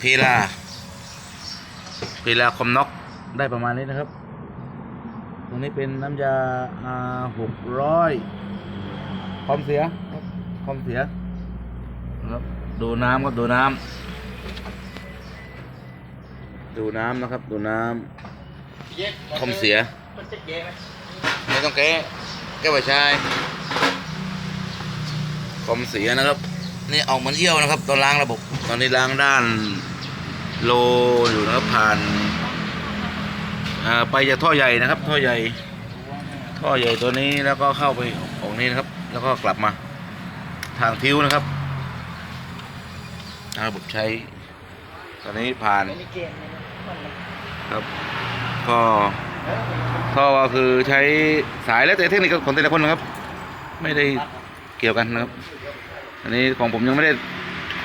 เพลาเพลาคอมน็อกได้ประมาณนี้นะครับ ตรงนี้เป็นน้ำยาอาหกร้อยความเสียครับความเสียครับดูน้ำครับดูน้ำดูน้ำนะครับดูน้ำความเสีย ไม่ต้องแก้แก้ไว้ชายความเสียนะครับนี่ออกมันเยี่ยวนะครับตอนล้างระบบ ตอนนี้ล้างด้าน โลอยู่นะครับผ่านไปจากท่อใหญ่นะครับ ท่อใหญ่ ท่อใหญ่ตัวนี้แล้วก็เข้าไปออกนี้นะครับ แล้วก็กลับมาทางทิวนะครับทางระบบใช้ ตอนนี้ผ่านครับก็ท่อก็คือใช้สายแล้วแต่เทคนิคของแต่ละคนนะครับ ไม่ได้เกี่ยวกันนะครับ อันนี้ของผมยังไม่ได้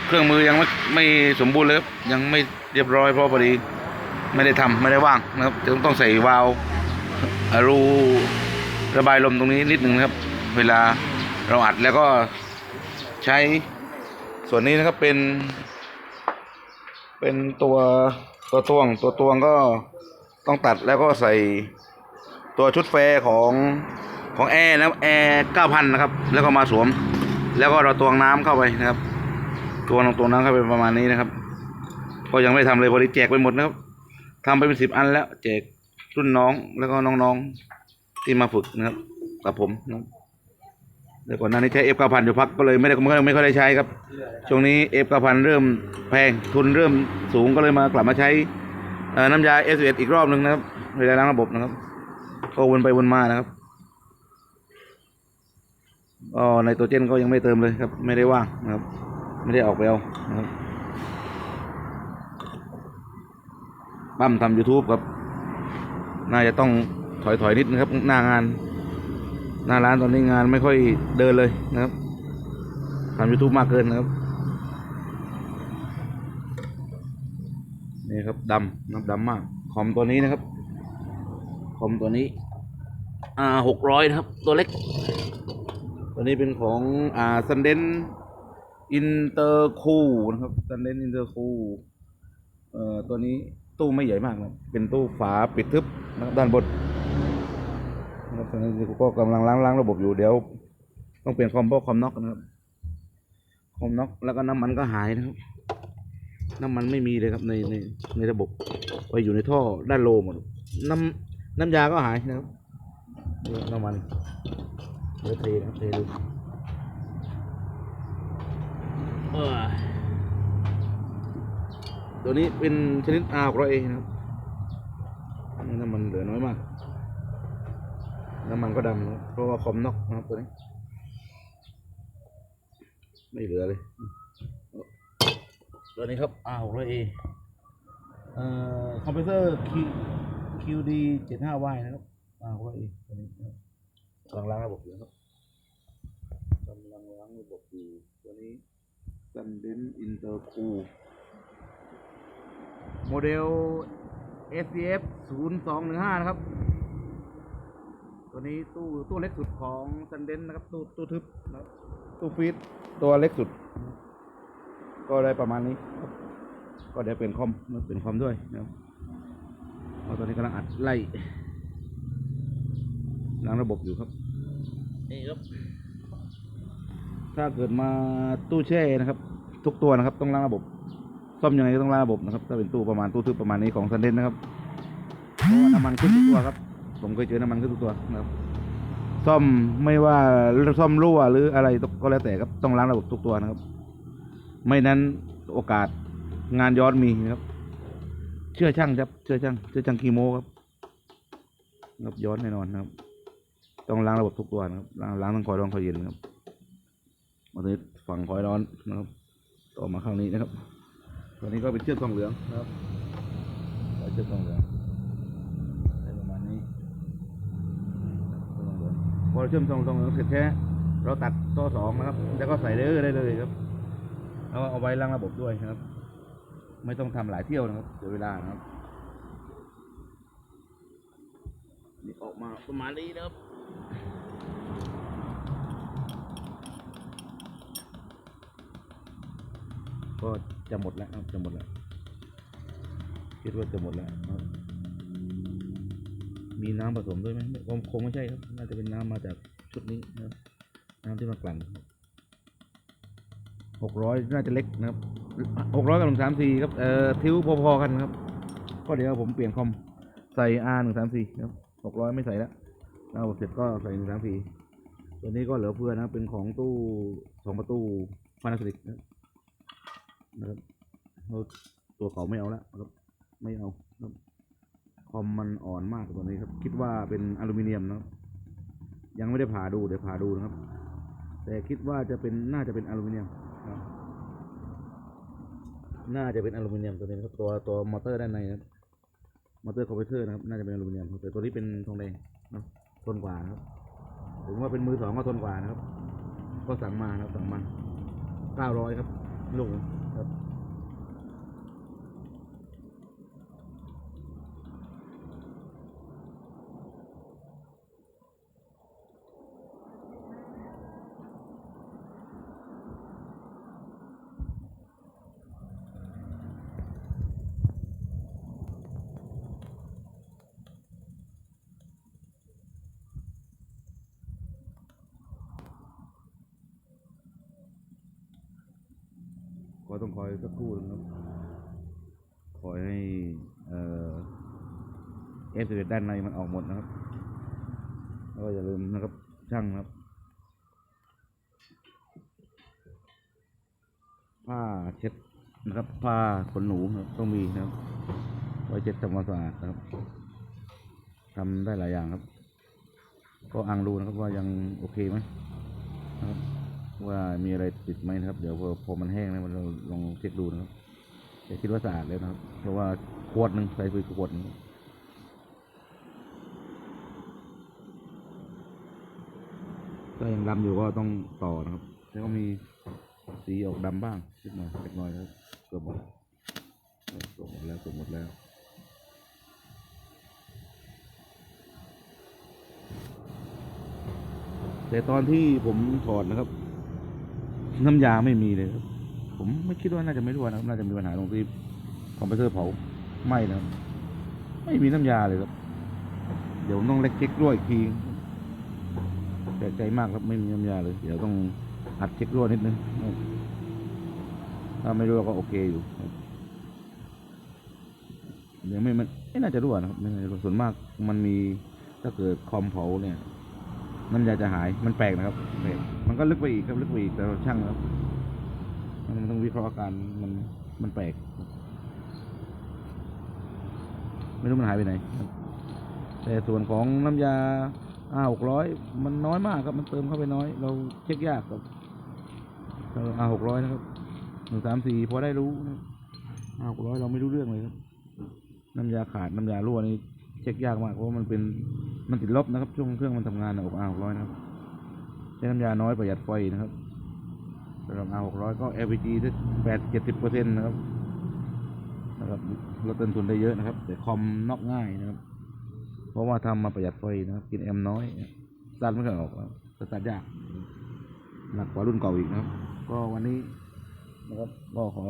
เครื่องมือยังไม่ไม่สมบูรณ์เลยครับยังไม่เรียบร้อยเพราะพอดีไม่ได้ทำไม่ได้ว่างนะครับจึงต้องใส่วาล์วอารูระบายลมตรงนี้นิดหนึ่งนะครับ เวลาเราอัดแล้วก็ใช้ส่วนนี้นะครับเป็น เป็นตัวตัวตวง ตัวตวงก็ต้องตัดแล้วก็ใส่ตัวชุดแฟของของแอร์นะแอร์เก้าพันนะครับ แล้วก็มาสวม แล้วก็เราตวงน้ำเข้าไปนะครับ ตัวงตวงน้ำเข้าไปประมาณนี้นะครับก็ยังไม่ทำเลยพอดีแจกไปหมดนะครับทำไปเป็นสิบอันแล้วแจกรุ่นน้องแล้วก็น้องๆที่มาฝึกนะครับกับผมนะแต่ก่อนหน้านี้ใช้เอฟเก้าพันอยู่พักก็เลยไม่ได้ไม่ค่อยไม่ค่อยได้ใช้ครับ ช่วงนี้เอฟเก้าพันเริ่มแพงทุนเริ่มสูงก็เลยมากลับมาใช้น้ำยาเอสเอีกรอบหนึ่งนะครับเวลาล้างระบบนะครับ ก็วนไปวนมานะครับก็ในตัวเจนก็ยังไม่เติมเลยครับ ไม่ได้ว่างนะครับ ไม่ได้ออกไปเอานะครับปั้มทำ YouTube ครับ น่าจะต้องถอยถอยๆนิดนะครับ หน้างาน หน้าร้านตอนนี้งานไม่ค่อยเดินเลยนะครับทำ YouTube มากเกินนะครับ นี่ครับดำน้ำดำมาก คอมตัวนี้นะครับ คอมตัวนี้อ่าหกร้อยนะครับ ตัวเล็ก ตัวนี้เป็นของอ่าซันเดน อินเตอร์คูนะครับซันเดนอินเตอร์คูเอ่อตัวนี้ตู้ไม่ใหญ่มากนะเป็นตู้ฝาปิดทึบนะครับด้านบนนะครับตอนนี้ก็กำลังล้างล้างระบบอยู่เดี๋ยว ต้องเปลี่ยนคอมเพราะคอมน็อกนะครับคอมน็อกแล้วก็น้ำมันก็หายนะครับ น้ำมันไม่มีเลยครับในในในระบบไปอยู่ในท่อด้านโลหมดน้ำน้ำยาก็หายนะครับน้ำมันเดี๋ยเทนะครับเทดูเออ ตัวนี้เป็นชนิด R ของเราเองนะครับนี่น้ำมันเหลือน้อยมาก น้ำมันก็ดำนะครับเพราะว่าคอมนอกนะครับตัวนี้ ไม่เหลือเลย ตัวนี้ครับ R ของเราเองเอ่อคอมพิวเตอร์ Q QD 75Y นะครับ R ของเราเองตัวนี้นะครับกำลังล้างระบบอยู่นะครับกำลังล้างระบบอยู่ตัวนี้ Sundin Intercool โมเดล SCF 0215 นะครับ ตัวนี้ตู้ตู้เล็กสุดของ Sundin นะครับ ตู้ตู้ทึบนะตู้ฟีดตัวเล็กสุด ก็ได้ประมาณนี้ ก็เดี๋ยวเป็นคอมเป็นคอมด้วยนะครับเอาตอนนี้กำลังอัดไล่ล้างระบบอยู่ครับ นี่ครับ ถ้าเกิดมาตู้แช่นะครับ ทุกตัวนะครับต้องล้างระบบซ่อมยังไงก็ต้องล้างระบบนะครับถ้าเป็นตู้ประมาณตู้ทึบประมาณนี้ของซันเดนนะครับเพราะว่าน้ำมันขึ้นทุกตัวครับผมเคยเจอน้ำมันขึ้นทุกตัวนะครับซ่อมไม่ว่าซ่อมรั่วหรืออะไรก็แล้วแต่ครับต้องล้างระบบทุกตัวนะครับ ไม่นั้นโอกาสงานย้อนมีนะครับ เชื่อช่างครับ เชื่อช่างเชื่อช่างคีโมครับครับย้อนแน่นอนนะครับ ต้องล้างระบบทุกตัวนะครับล้างล้างทั้งคอยร้อนคอยเย็นครับ มาตอนนี้ฝั่งคอยร้อนนะครับ ต่อมาข้างนี้นะครับ ตัวนี้ก็เป็นเชือกทองเหลืองนะครับเชือกทองเหลืองได้ประมาณนี้เชือกทองเหลืองพอเราเชื่อมทองทองเหลืองเสร็จแค่เราตัดต่อสองนะครับ แล้วก็ใส่เลอได้เลยครับแล้วก็เอาไว้ล้างระบบด้วยนะครับ ไม่ต้องทำหลายเที่ยวนะครับเสียเวลานะครับนี่ออกมาประมาณนี้นะครับ ก็จะหมดแล้วครับจะหมดแล้วคิดว่าจะหมดแล้วครับมีน้ำผสมด้วยไหมคงคงไม่ใช่ครับ น่าจะเป็นน้ำมาจากชุดนี้นะครับน้ำที่มากลั่นหกร้อยน่าจะเล็กนะครับหกร้อยกับหนึ่งสามสี่ครับ เอ่อ ทิ้วพอๆกันครับ ก็เดี๋ยวผมเปลี่ยนคอม ใส่ R หนึ่งสามสี่ครับหกร้อยไม่ใส่แล้วแล้วเสร็จก็ใส่หนึ่งสามสี่ตัวนี้ก็เหลือเพื่อนะ เป็นของตู้สองประตูพานาโซนิกนะครับ นะครับตัวเขาไม่เอาแล้วนะครับไม่เอาครับคอมมันอ่อนมากตัวนี้ครับ คิดว่าเป็นอลูมิเนียมนะครับยังไม่ได้ผ่าดูเดี๋ยวผ่าดูนะครับ แต่คิดว่าจะเป็นน่าจะเป็นอลูมิเนียมครับน่าจะเป็นอลูมิเนียมตัวนี้นะครับตัวตัวมอเตอร์ด้านในนะครับมอเตอร์คอมเพรสเซอร์นะครับ น่าจะเป็นอลูมิเนียมแต่ตัวนี้เป็นทองแดงนะทนกว่านะครับผมว่าเป็นมือสองก็ทนกว่านะครับ ก็สั่งมานะครับสั่งมาเก้าร้อยครับลูก นะครับก็ต้องคอยสักครู่นึงครับ คอยให้เอ่อเอฟด้านในมันออกหมดนะครับ แล้วก็อย่าลืมนะครับช่างนะครับ ผ้าเช็ดนะครับผ้าขนหนูนะครับต้องมีนะครับไว้เช็ดทำความสะอาดนะครับทำได้หลายอย่างครับ ก็อังดูนะครับว่ายังโอเคไหม ว่ามีอะไรติดไหมนะครับ เดี๋ยวพอมันแห้งแล้วเราลองเช็คดูนะครับแต่คิดว่าสะอาดแล้วนะครับ เพราะว่าขวดหนึ่งใส่ไปขวดนึงก็ยังดำอยู่ก็ต้องต่อนะครับแล้วก็มีสีออกดำบ้างนิดหน่อยเล็กน้อยนะครับเกือบหมดเกือบหมดแล้วเกือบหมดแล้วแต่ตอนที่ผมถอดนะครับ น้ำยาไม่มีเลยครับผมไม่คิดว่าน่าจะไม่รั่วนะครับน่าจะมีปัญหาตรงที่คอมเพรสเซอร์เผาไหม้นะครับไม่มีน้ำยาเลยครับ เดี๋ยวต้องเล็กเช็ครั่วอีกทีแปลกใจมากครับไม่มีน้ำยาเลย เดี๋ยวต้องอัดเช็ครั่วนิดนึงถ้าไม่รั่วก็โอเคอยู่ครับเดี๋ยวไม่มันไม่น่าจะรั่วนะครับไม่น่าจะรั่วส่วนมากมันมีถ้าเกิดคอมเผาเนี่ย มัน้ำยากจะหาย มันแปลกนะครับแปลกมันก็ลึกไปอีกครับลึกไปอีกแต่เราช่างแล้วมันต้องวิเคราะห์อาการมันมันแปลก ไม่รู้มันหายไปไหน แต่ส่วนของน้ำยาอาหกร้อยมันน้อยมากครับ มันเติมเข้าไปน้อย เราเช็คยากครับอาหกร้อยนะครับหนึ่งสามสี่พอได้รู้อาหกร้อยเราไม่รู้เรื่องเลยครับ น้ำยาขาดน้ำยารั่วนี่เช็คยากมากเพราะมันเป็น มันติดลบนะครับ ช่วงเครื่องมันทำงานอกอาหกร้อยนะครับ ใช้น้ำยาน้อยประหยัดไฟนะครับสำหรับอาหกร้อยก็ LPG ได้แปดเจ็ดสิบเปอร์เซ็นต์นะครับนะครับลดต้นทุนได้เยอะนะครับ แต่คอมนอกง่ายนะครับ เพราะว่าทำมาประหยัดไฟนะครับ กินแอมน้อยสตาร์ทไม่ค่อยออกครับสตาร์ทยากหนักกว่ารุ่นเก่าอีกนะครับ ก็วันนี้นะครับก็ขอ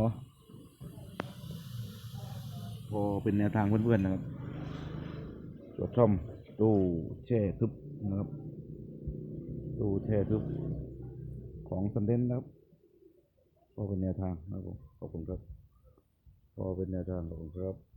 พอเป็นแนวทางเพื่อนๆนะครับตรวจช่อม ตู้แช่ทึบนะครับ ตู้แช่ทึบของสันเดนนะครับก็เป็นแนวทางนะครับผมขอบคุณครับก็เป็นแนวทางขอบคุณครับ